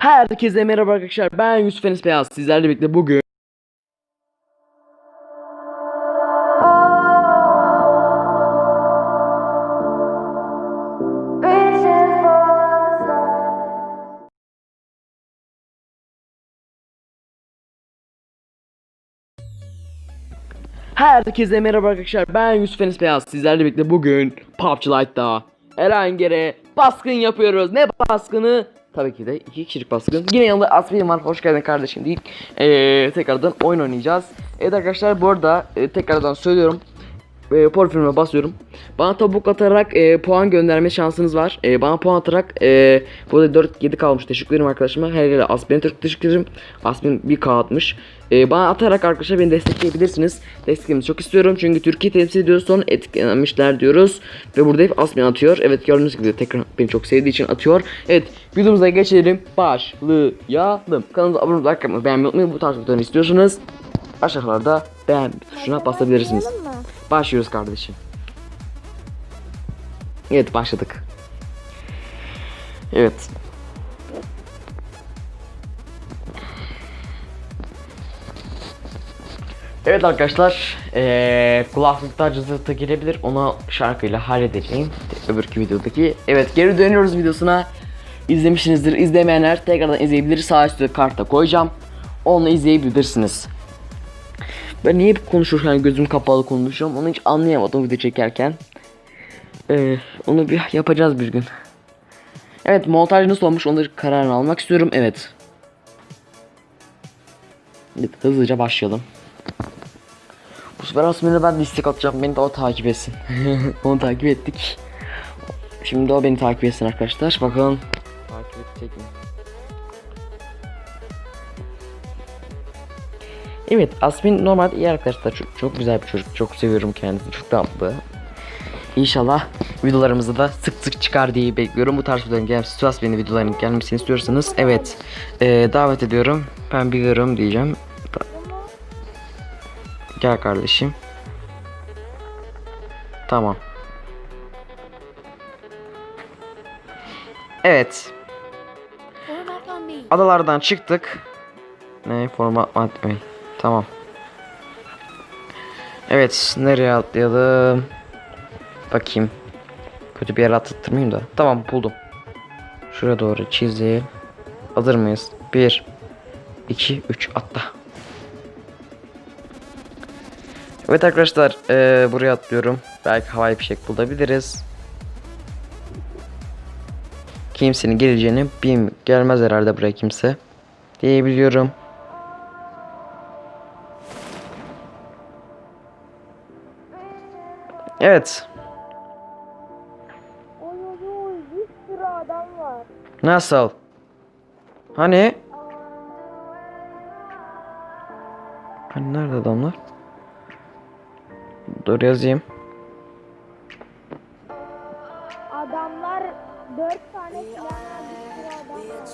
Herkese merhaba arkadaşlar. Ben Yusuf Enes Beyaz. Sizlerle birlikte bugün Herkese merhaba arkadaşlar. Ben Yusuf Enes Beyaz. Sizlerle birlikte bugün PUBG Lite'da Erangere baskın yapıyoruz. Ne baskını? Tabii ki de iki kişilik baskın. Yine yanında Asmin var. Hoş geldin kardeşim deyip eee, tekrardan oyun oynayacağız. Evet arkadaşlar bu arada e, tekrardan söylüyorum. E, porfirime basıyorum. Bana tabuk atarak e, puan gönderme şansınız var. E, bana puan atarak e, burada 4-7 kalmış. Teşekkür ederim arkadaşıma. Her yere Türk teşekkür ederim. Asmin bir K atmış. E, bana atarak arkadaşlar beni destekleyebilirsiniz. Desteklerinizi çok istiyorum. Çünkü Türkiye temsil ediyoruz. Sonra etkilenmişler diyoruz. Ve burada hep Asmin atıyor. Evet gördüğünüz gibi tekrar beni çok sevdiği için atıyor. Evet videomuza geçelim. Başlayalım. Kanalımıza abone olmayı, like yapmayı, beğenmeyi unutmayın. Bu tarz videoları istiyorsanız aşağılarda beğen tuşuna basabilirsiniz. Başlıyoruz kardeşim. Evet başladık. Evet. Evet arkadaşlar eee kulaklıkta cızırtı gelebilir. Onu şarkıyla halledeceğim öbürkü videodaki. Evet geri dönüyoruz videosuna. İzlemişsinizdir. İzlemeyenler tekrardan izleyebilir. Sağ üstte kartta koyacağım. Onu izleyebilirsiniz ben niye hep konuşurken gözüm kapalı konuşuyorum onu hiç anlayamadım video çekerken. Ee, onu bir yapacağız bir gün. Evet montaj nasıl olmuş onları kararını almak istiyorum evet. Evet, hızlıca başlayalım. Bu sefer aslında ben de atacağım beni de o takip etsin. onu takip ettik. Şimdi o beni takip etsin arkadaşlar bakalım. Takip edecek mi? Evet Asmin normalde iyi arkadaşlar. Çok, çok güzel bir çocuk. Çok seviyorum kendisini. Çok tatlı. İnşallah videolarımızda da sık sık çıkar diye bekliyorum. Bu tarz videoların gelmesi Asmin'in videolarının gelmesini istiyorsanız evet ee, davet ediyorum. Ben biliyorum diyeceğim. Da- Gel kardeşim. Tamam. Evet. Adalardan çıktık. Ne forma atmayın. Tamam. Evet nereye atlayalım? Bakayım. Kötü bir yere atlattırmayayım da. Tamam buldum. Şuraya doğru çizeyim. Hazır mıyız? 1 2 3 atla. Evet arkadaşlar eee, buraya atlıyorum. Belki havai fişek bulabiliriz. Kimsenin geleceğini bilmiyorum. Gelmez herhalde buraya kimse. Diyebiliyorum. Evet. Oy oy oy bir sürü adam var. Nasıl? Hani? Hani nerede adamlar? Dur yazayım. Adamlar dört tane silah var bir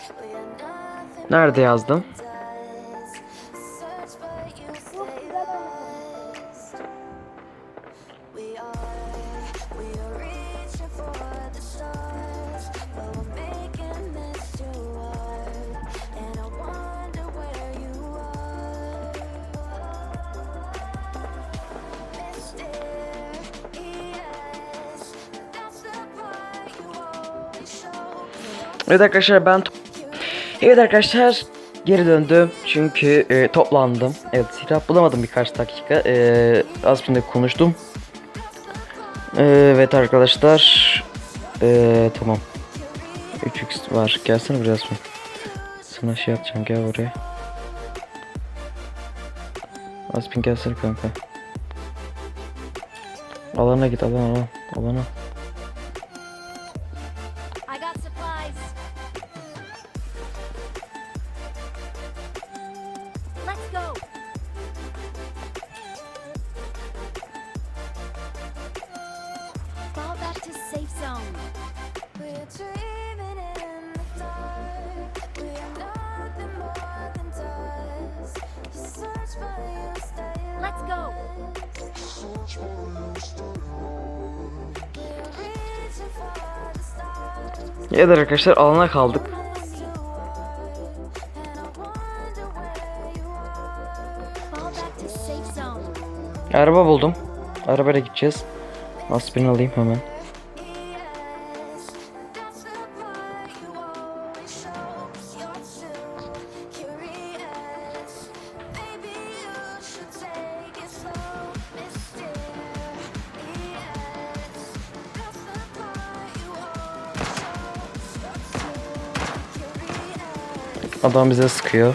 sürü adam var. Nerede yazdım? Evet arkadaşlar ben Evet arkadaşlar geri döndüm çünkü e, toplandım. Evet silah bulamadım birkaç dakika. E, az önce konuştum. E, evet arkadaşlar. E, tamam. 3x var. Gelsene biraz mı? Sana şey atacağım gel buraya. Aspin gelsene kanka. Alana git alana alana. alana. Zone. Let's go. Ya da arkadaşlar alana kaldık. Araba buldum. Arabayla gideceğiz. Aspirin alayım hemen. Adam bize sıkıyor.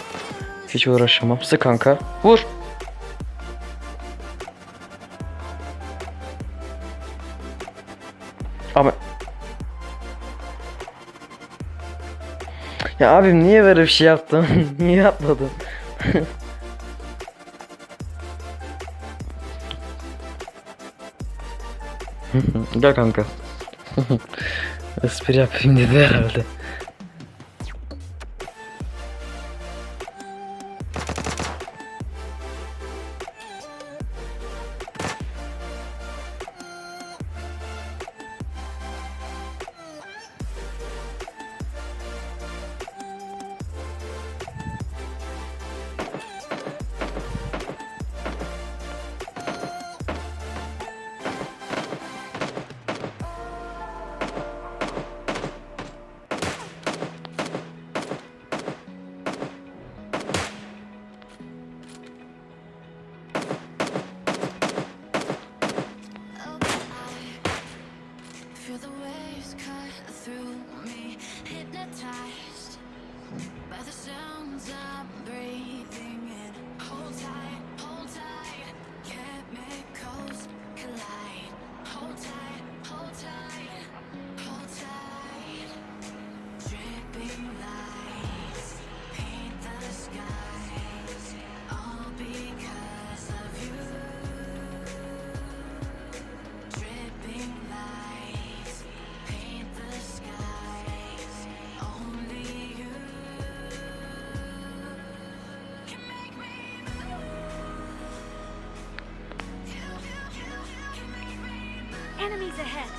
Hiç uğraşamam. Sık kanka. Vur. Ama Ya abim niye böyle bir şey yaptın? niye atladın? Gel kanka. Espri yapayım dedi herhalde. Enemies ahead.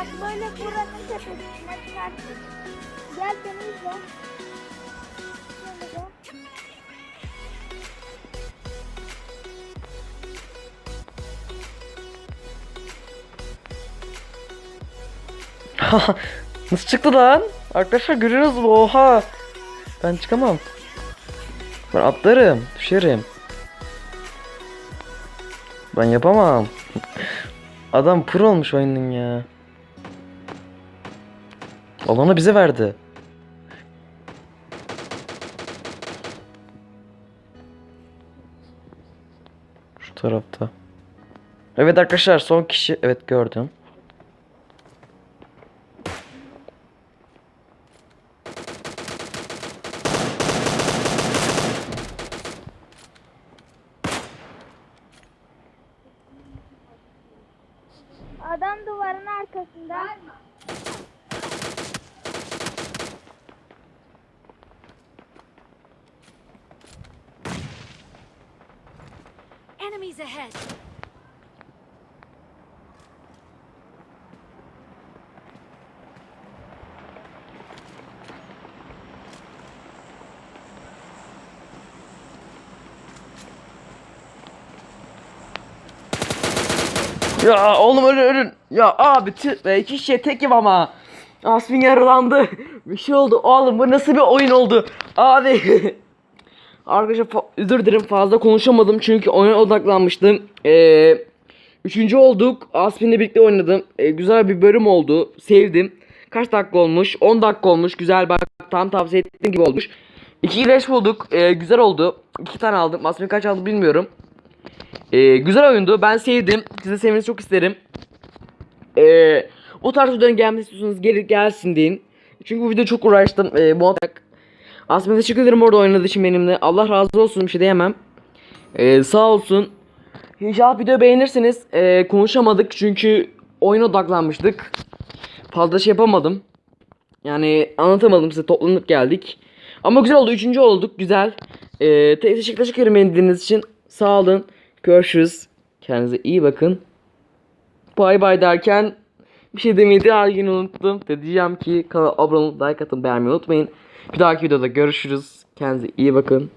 Bak böyle buranın tepesine çıkarsın. Gel beni izle. Nasıl çıktı lan? Arkadaşlar görüyorsunuz mu? Oha. Ben çıkamam. Ben atlarım. Düşerim. Ben yapamam. Adam pro olmuş oyunun ya. Alanı bize verdi. Şu tarafta. Evet arkadaşlar son kişi. Evet gördüm. Adam duvarın arkasında. Enemies ahead. Ya oğlum ölün ölün. Ya abi tüh iki kişiye tekim ama. Asmin yaralandı. Bir şey oldu. Oğlum bu nasıl bir oyun oldu? Abi. Arkadaşlar özür dilerim fazla konuşamadım çünkü oyuna odaklanmıştım. Ee, üçüncü olduk. Asmin'le birlikte oynadım. Ee, güzel bir bölüm oldu. Sevdim. Kaç dakika olmuş? 10 dakika olmuş. Güzel bak tam tavsiye ettiğim gibi olmuş. İki leş bulduk. Ee, güzel oldu. İki tane aldım. Asmin kaç aldı bilmiyorum. Ee, güzel oyundu. Ben sevdim. Size sevmenizi çok isterim. Ee, o tarz videoların gelmesi istiyorsanız gelir gelsin deyin. Çünkü bu video çok uğraştım. Ee, bu atak. Aslında teşekkür ederim orada oynadığı için benimle. Allah razı olsun bir şey diyemem. Ee, sağ olsun. İnşallah video beğenirsiniz. Ee, konuşamadık çünkü oyuna odaklanmıştık. Fazla şey yapamadım. Yani anlatamadım size toplanıp geldik. Ama güzel oldu. Üçüncü olduk. Güzel. Ee, te- teşekkür, ederim beni dinlediğiniz için. Sağ olun. Görüşürüz. Kendinize iyi bakın. Bay bay derken bir şey demeyi de unuttum. De diyeceğim ki kanala abone olup like atın beğenmeyi unutmayın. Bir dahaki videoda görüşürüz. Kendinize iyi bakın.